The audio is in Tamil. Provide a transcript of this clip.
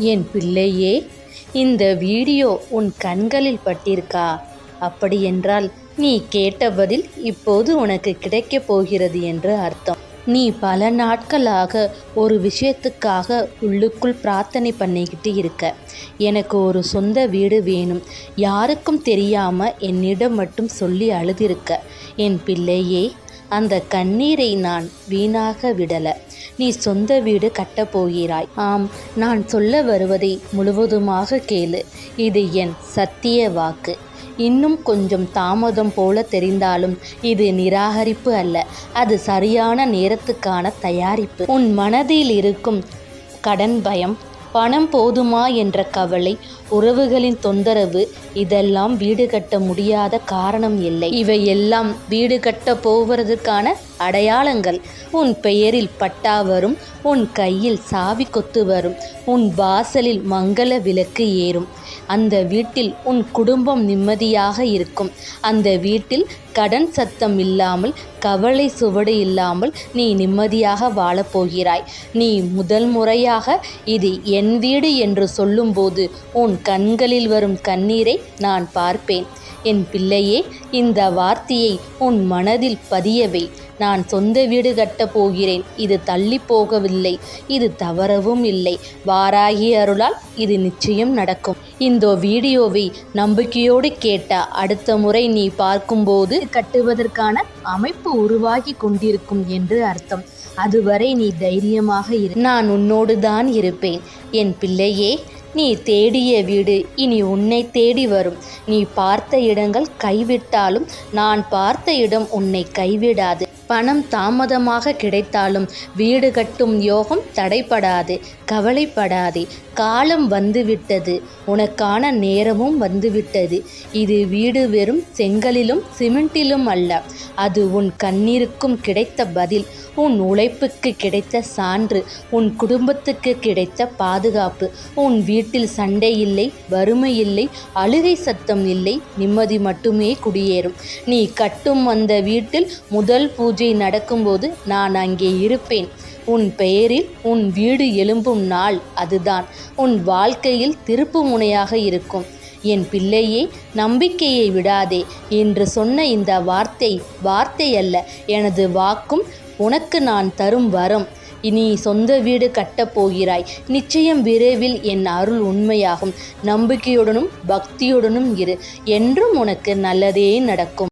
என் பிள்ளையே இந்த வீடியோ உன் கண்களில் பட்டிருக்கா? அப்படியென்றால் நீ கேட்ட பதில் இப்போது உனக்கு கிடைக்கப் போகிறது என்று அர்த்தம். நீ பல நாட்களாக ஒரு விஷயத்துக்காக உள்ளுக்குள் பிரார்த்தனை பண்ணிக்கிட்டு இருக்க. எனக்கு ஒரு சொந்த வீடு வேணும். யாருக்கும் தெரியாமல் என்னிடம் மட்டும் சொல்லி அழுதிருக்க. என் பிள்ளையே அந்த கண்ணீரை நான் வீணாக விடலை. நீ சொந்த வீடு கட்டப்போகிறாய் ஆம் நான் சொல்ல வருவதை முழுவதுமாக கேளு. இது என் சத்திய வாக்கு. இன்னும் கொஞ்சம் தாமதம் போல தெரிந்தாலும் இது நிராகரிப்பு அல்ல. அது சரியான நேரத்துக்கான தயாரிப்பு. உன் மனதில் இருக்கும் கடன் பயம் பணம் போதுமா என்ற கவலை உறவுகளின் தொந்தரவு இதெல்லாம் வீடு கட்ட முடியாத காரணம் இல்லை. இவையெல்லாம் வீடு கட்ட போவதற்கான அடையாளங்கள். உன் பெயரில் பட்டா வரும் உன் கையில் சாவி கொத்து வரும் உன் வாசலில் மங்கள விளக்கு ஏறும். அந்த வீட்டில் உன் குடும்பம் நிம்மதியாக இருக்கும். அந்த வீட்டில் கடன் சத்தம் இல்லாமல் கவலை சுவடு இல்லாமல் நீ நிம்மதியாக வாழப்போகிறாய் நீ முதல் முறையாக இது என் வீடு என்று சொல்லும்போது உன் கண்களில் வரும் கண்ணீரை நான் பார்ப்பேன். என் பிள்ளையே இந்த வார்த்தையை உன் மனதில் பதியவை நான் சொந்த வீடு கட்டப் போகிறேன். இது தள்ளி போகவில்லை. இது தவறவும் இல்லை. வாராகி அருளால் இது நிச்சயம் நடக்கும். இந்த வீடியோவை நம்பிக்கையோடு கேட்ட அடுத்த முறை நீ பார்க்கும்போது கட்டுவதற்கான அமைப்பு உருவாகி கொண்டிருக்கும் என்று அர்த்தம். அதுவரை நீ தைரியமாக இரு. நான் உன்னோடு தான் இருப்பேன். என் பிள்ளையே நீ தேடிய வீடு. இனி உன்னை தேடி வரும். நீ பார்த்த இடங்கள் கைவிட்டாலும் நான் பார்த்த இடம் உன்னை கைவிடாது. பணம் தாமதமாக கிடைத்தாலும் வீடு கட்டும் யோகம் தடைப்படாது கவலைப்படாதே. காலம் வந்துவிட்டது உனக்கான நேரமும் வந்துவிட்டது. இது வீடு வெறும் செங்கலிலும் சிமெண்டிலும் அல்ல அது உன் கண்ணீருக்கும் கிடைத்த பதில் உன் உழைப்புக்கு கிடைத்த சான்று உன் குடும்பத்துக்கு கிடைத்த பாதுகாப்பு. உன் வீட்டில் சண்டை இல்லை வறுமை இல்லை அழுகை சத்தம் இல்லை நிம்மதி மட்டுமே குடியேறும். நீ கட்டும் அந்த வீட்டில் முதல் பூஜை நடக்கும்போது நான் அங்கே இருப்பேன். உன் பெயரில் உன் வீடு எழும்பும் நாள் அதுதான். உன் வாழ்க்கையில் திருப்பு முனையாக இருக்கும். என் பிள்ளையே நம்பிக்கையை விடாதே என்று சொன்ன இந்த வார்த்தை வார்த்தை அல்ல எனது வாக்கும் உனக்கு நான் தரும் வரம். இனி சொந்த வீடு கட்டப் போகிறாய். நிச்சயம் விரைவில் என் அருள் உண்மையாகும். நம்பிக்கையுடனும் பக்தியுடனும் இரு. என்றும் உனக்கு நல்லதே நடக்கும்.